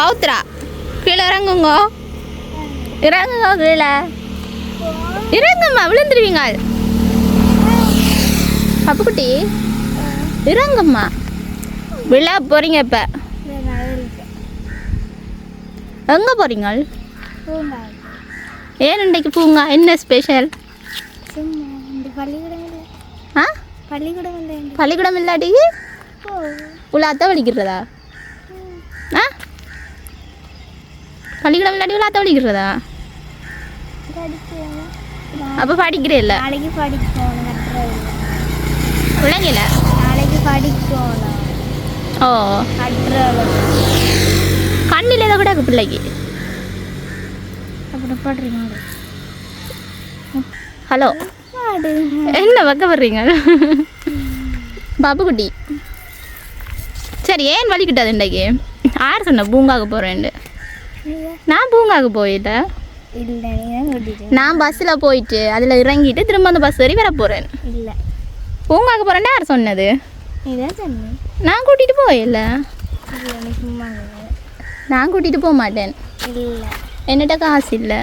பௌத்ரா கீழே இறங்குங்க. இறங்குங்க கீழே. இறங்கும்மா விழுந்துருவீங்க. பப்புக்குட்டி இறங்கும்மா. விழ போறீங்க இப்ப. எங்க போறீங்க? ஏன் இன்றைக்கு பூங்கா? என்ன ஸ்பெஷல் ஆ? பள்ளிக்கூடம் பள்ளிக்கூடம் இல்லாட்டி? உலாத்த வலிக்கிறதா? ஆ? பள்ளிக்கூடம் இல்லாட்டி உலாத்த வலிக்கிறதா அப்போ படிக்கிறே இல்லை நாளைக்கு படிக்கணும் விளங்கல நாளைக்கு படிக்கணும் ஓ கண்ணில் ஏதோ கூட பிள்ளைக்கு அப்புறம் போடுறீங்க ஹலோ என்ன பக்கம் வர்றீங்க பாப்புக்குட்டி சரி ஏன் வலிக்கிட்டது இன்றைக்கு யார் சொன்ன பூங்காவுக்கு போகிறேன்ட்டு நான் பூங்காவுக்கு போயிட்ட இல்லை நீ தான் கூட்டிட்டு நான் பஸ்ஸில் போயிட்டு அதில் இறங்கிட்டு திரும்ப அந்த பஸ் ஏறி வர போகிறேன் இல்லை. பூங்காவுக்கு போகிறேன்னு யார் சொன்னது? நான் கூட்டிகிட்டு போயில்ல. நான் கூட்டிகிட்டு போக மாட்டேன். இல்லை. என்னட்ட காசு இல்லை.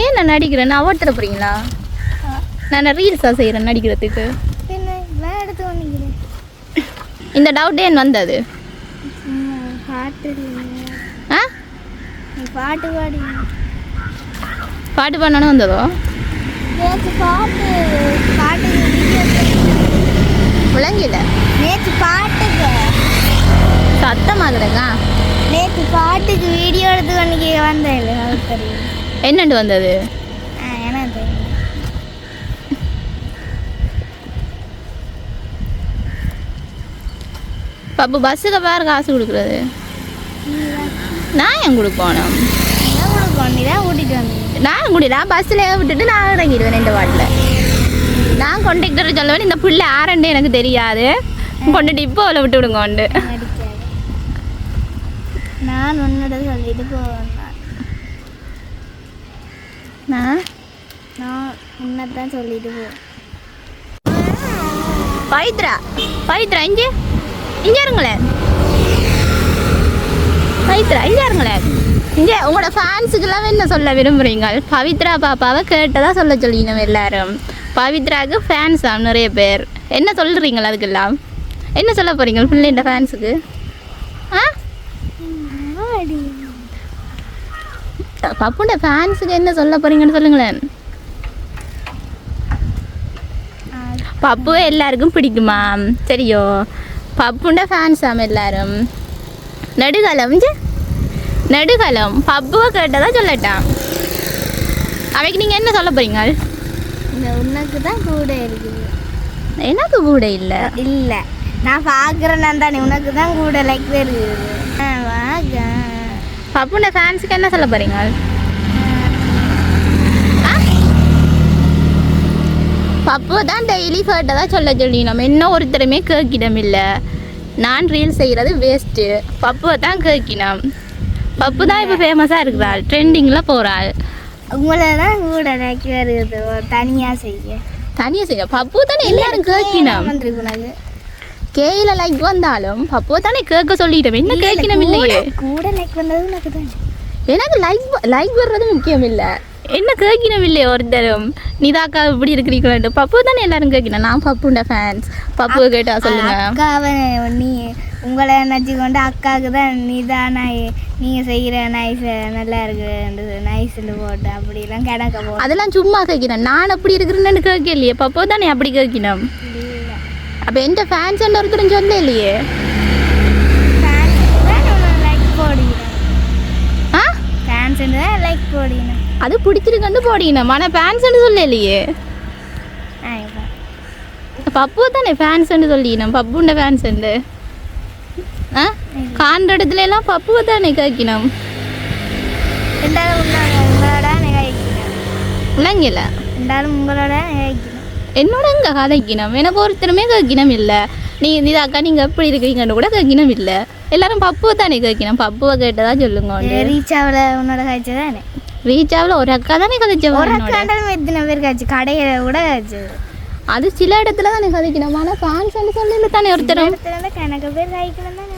ஏன் நான் நடிக்கிறேன்? நான் ஓட்டுற போகிறீங்களா நான் ரீல்ஸாக செய்கிறேன் நடிக்கிறதுக்கு. இந்த டவுட் ஏன் வந்தது? பாட்டு பாட்டு பாடி. பாட்டு பண்ணணும் வந்ததோ? நேற்று பாட்டு வீடியோ விளங்கில. நேற்று பாட்டுக்கு. சத்தமாக கிடக்கா நேற்று பாட்டுக்கு வீடியோ எடுத்து கொண்டு வந்தேன் என்னண்டு வந்தது? பப்பு பஸ்ஸுக்கு பாரு காசு கொடுக்குறது. நான் ஏன் கொடுக்கணும் நான் குடி நான் பஸ்ஸில் விட்டுட்டு நான் இறங்கிடுவேன் இந்த வாட்டில். நான் கொண்டக்டர் சொல்லுவேன் இந்த புள்ள ஆரண்டு எனக்கு தெரியாது. கொண்டுட்டு இப்போ அவளை விட்டு விடுங்க உண்டு நான் உன்னோட சொல்லிட்டு போவேன். நான்? நான் உன்னை தான் சொல்லிட்டு போவேன். பவித்ரா பவித்ரா இங்கே இங்கே இருங்களேன். பவித்ரா இங்கே இருங்களேன் இங்கே உங்களோட ஃபேன்ஸுக்கெல்லாம் என்ன சொல்ல விரும்புகிறீங்க பவித்ரா பாப்பாவை கேட்டதாக சொல்ல சொல்லிக்கணும் எல்லாரும். பவித்ராவுக்கு ஃபேன்ஸ் நிறைய பேர். என்ன சொல்கிறீங்களா அதுக்கெல்லாம்? என்ன சொல்ல போகிறீங்க பிள்ளைண்ட ஃபேன்ஸுக்கு ஆ? பப்புண்ட ஃபேன்ஸுக்கு என்ன சொல்ல போகிறீங்கன்னு சொல்லுங்களேன். ஆ, பப்பு எல்லாருக்கும் பிடிக்குமா? சரியோ. பப்புண்ட ஃபேன்ஸாம் எல்லாரும். நெடுகாலம். நெடுகாலம் பப்புவை கேட்டதா சொல்லட்டான் அவைக்கு நீங்கள் என்ன சொல்ல போறீங்க? உனக்கு தான் கூட இருக்குது. எனக்கு கூட இல்லை. இல்லை. நான் பார்க்குறேன் தானே. உனக்கு தான் கூட லைக் இருக்குது. பப்புண்ட ஃபேன்ஸுக்கு என்ன சொல்ல போறீங்க? பப்பு தான் டெய்லி கேட்டதா சொல்ல சொல்லி நம்ம இன்னும் ஒருத்தருமே கேட்கிடம் இல்லை. நான் ரீல் செய்கிறது வேஸ்ட்டு பப்புவை தான் கேட்கினோம். பப்பு தான் இப்போ ஃபேமஸாக இருக்கிறாள். ட்ரெண்டிங்கில் போகிறாள் உங்களை தான் கூட லைக் வருது தனியாக செய்ய. தனியாக செய்ய? பப்பு தானே எல்லாரும் கேட்கினோம். கேயில லைக் வந்தாலும் பப்பு தானே கேட்க சொல்லிட்டோம். என்ன கேட்கணும் இல்லையே? கூட லைக் தான். எனக்கு லைக் லைக் வர்றது முக்கியம் இல்லை. என்ன கேட்கணும் இல்லையே ஒருத்தரும்? நிதாக்கா இப்படி இருக்கிறீங்களா பப்பு தானே எல்லாரும் கேட்கணும் நான் பப்புண்ட ஃபேன்ஸ் பப்பு கேட்டா சொல்லுங்க. அக்காவை நீ உங்களை நினச்சி கொண்டு அக்காவுக்கு தான் நீ தான் நீங்கள் செய்கிற நைஸ் நல்லா இருக்கு நைஸில் போட்டு அப்படிலாம் கிடக்க போ அதெல்லாம் சும்மா கேட்கிறேன் நான் அப்படி இருக்கிறேன்னு கேட்கலையே. பப்பு தானே அப்படி கேட்கணும் அப்போ எந்த ஃபேன்ஸ் ஒருத்தரும் சொல்ல இல்லையே லைக் போடுகிறேன் ஆ ஃபேன்ஸ் தான் லைக் போடுகிறேன் அது பிடிச்சிருக்கண்டு போடிக்கணும் ஆனால் ஃபேன்ஸ்ன்னு சொல்ல இல்லையே ஆ இப்போ பப்பு தானே ஃபேன்ஸ்ன்னு சொல்லிக்கணும் பப்புண்ட ஃபேன்ஸ்ண்டு ஆ? காண்ற இடத்துல எல்லாம் பப்புவை தானே விளங்கல உங்களோட நிகழ்ச்சிக்கிறேன் என்னோட எங்க கதைக்கணும். எனக்கு ஒருத்தருமே கேட்கணும் இல்லை. நீ இதாக்கா நீங்கள் எப்படி இருக்கீங்கன்னு கூட கேட்கணும் இல்லை. எல்லாரும் பப்புவை தானே கேட்கணும்? பப்புவை கேட்டதா சொல்லுங்க ரீச்சாவில் உன்னோட காய்ச்சி தானே? ரீச்சாவில் ஒரு அக்கா தானே கதைச்சவங்க ஒரு. அக்காண்டாலும் எத்தனை பேர் காய்ச்சி? கடையில் கூட காய்ச்சி. அது சில இடத்துல தானே கதைக்கணும். ஆனால் ஃபேன்ஸ்ன்னு சொல்லல தானே ஒருத்தரும். இடத்துல இருந்து கணக்கு பேர் காய்க்கலாம் தான்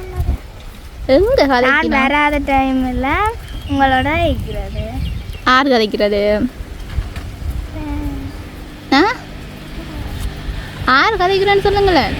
எங்க கதைக்கணும்? வராத டைமில் உங்களோட இருக்கிறது ஆறு கதைக்கிறது? ஆ. ஆறு கதைக்கிறேன்னு சொல்லுங்களேன்.